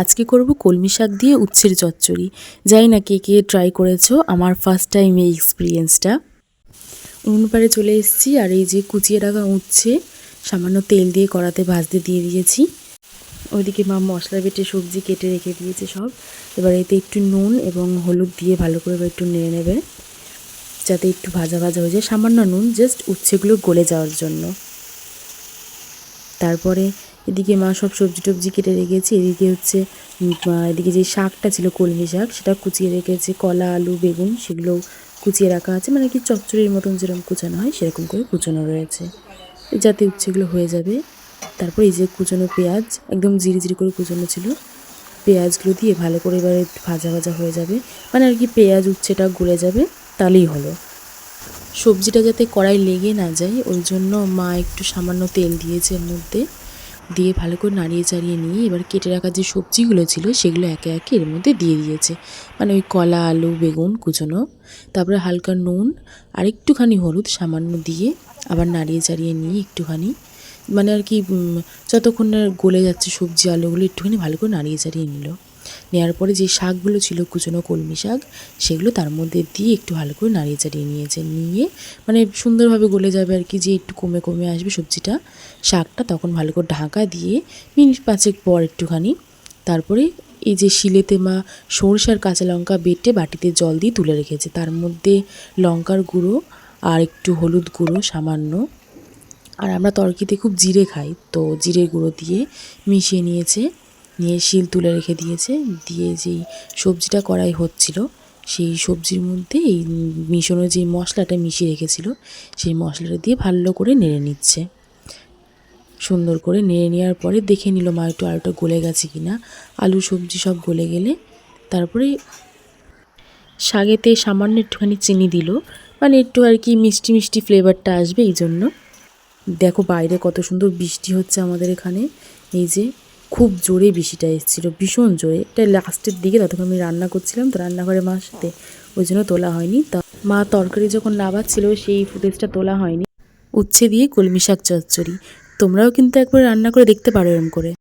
আজকে করব কলমি শাক দিয়ে উচ্ছের চচ্চড়ি। যাই না কে কে ট্রাই করেছ, আমার ফার্স্ট টাইম এই এক্সপিরিয়েন্সটা উনুন পাড়ে চলে এসেছি, আর এই যে কুচিয়ে রাখা উচ্ছে, সামান্য তেল দিয়ে কড়াতে ভাজতে দিয়ে দিয়েছি। ওইদিকে মা মশলা বেটে সবজি কেটে রেখে দিয়েছে সব। এবার এতে একটু নুন এবং হলুদ দিয়ে ভালো করে একটু নেড়ে নেবে, যাতে একটু ভাজা ভাজা হয়ে যায়। সামান্য নুন জাস্ট উচ্ছেগুলো গলে যাওয়ার জন্য। তারপরে এদিকে মা সব সবজি টবজি কেটে রেখেছে, এদিকে হচ্ছে এদিকে যে শাকটা ছিল কলমি শাক, সেটা কুচিয়ে রেখেছে, কলা, আলু, বেগুন সেগুলো কুচিয়ে রাখা আছে মানে কি চচ্চড়ির মতন যেরকম কুচানো হয়, সেরকম করে কুচানো রয়েছে। যাতে উচ্ছেগুলো হয়ে যাবে। তারপর এই যে কুচানো পেঁয়াজ, একদম জিরি জিরি করে কুচানো ছিল, পেঁয়াজগুলো দিয়ে ভালো করে এবারে ভাজা ভাজা হয়ে যাবে। মানে আর কি পেঁয়াজ উচ্ছেটা গলে যাবে, তাহলেই হলো। সবজিটা যাতে কড়াই লেগে না যায়, ওই জন্য মা একটু সামান্য তেল দিয়েছে এর মধ্যে। দিয়ে ভালো করে নাড়িয়ে চাড়িয়ে নিয়ে এবার কেটে রাখা যে সবজিগুলো ছিল সেগুলো একে একে এর মধ্যে দিয়ে দিয়েছে। মানে ওই কলা, আলু, বেগুন কুচনো, তারপরে হালকা নুন আর একটুখানি হলুদ সামান্য দিয়ে আবার নাড়িয়ে চাড়িয়ে নিয়ে একটুখানি মানে আর কি যতক্ষণ না গলে যাচ্ছে সবজি, আলুগুলো একটুখানি ভালো করে নাড়িয়ে চাড়িয়ে নিল। নেওয়ার পরে যে শাকগুলো ছিল কুচনো কলমি শাক, সেগুলো তার মধ্যে দিয়ে একটু ভালো করে নাড়িয়ে চাড়িয়ে নিয়েছে। নিয়ে মানে সুন্দরভাবে গলে যাবে আর কি, যে একটু কমে কমে আসবে সবজিটা। শাকটা তখন ভালো করে ঢাকা দিয়ে মিনিট পাঁচেক পর একটুখানি তারপরে এই যে শিলেতে মা সরষার কাঁচা লঙ্কা বেটে বাটিতে জল দিয়ে তুলে রেখেছে। তার মধ্যে লঙ্কার গুঁড়ো আর একটু হলুদ গুঁড়ো সামান্য। আর আমরা তরকিতে খুব জিরে খাই, তো জিরে গুঁড়ো দিয়ে মিশিয়ে নিয়েছে। নিয়ে শিল তুলে রেখে দিয়েছে। দিয়ে যেই সবজিটা করাই হচ্ছিল, সেই সবজির মধ্যে এই মিশানো যে মশলাটা মিশিয়ে রেখেছিল, সেই মশলাটা দিয়ে ভালো করে নেড়ে নিচ্ছে। সুন্দর করে নেড়ে নেওয়ার পরে দেখে নিল মা, একটু আলুটা গলে গেছে কি না আলু, সবজি সব গলে গেলে তারপরে শাগেতে সামান্য একটুখানি চিনি দিল। মানে একটু আর কি মিষ্টি মিষ্টি ফ্লেভারটা আসবে এই জন্য দেখো বাইরে কত সুন্দর বৃষ্টি হচ্ছে আমাদের এখানে। এই যে খুব জোরে বৃষ্টিটা এসেছিল, ভীষণ জোরে। এটা লাস্টের দিকে, ততক্ষণ আমি রান্না করছিলাম, তো রান্নাঘরে মার সাথে ওই জন্য তোলা হয়নি। তা মা তরকারি যখন নাবাচ্ছিল সেই ফুটেজটা তোলা হয়নি। উচ্ছে দিয়ে কলমি শাক চচ্চড়ি। তোমরাও কিন্তু একবার রান্না করে দেখতে পারো এরম করে।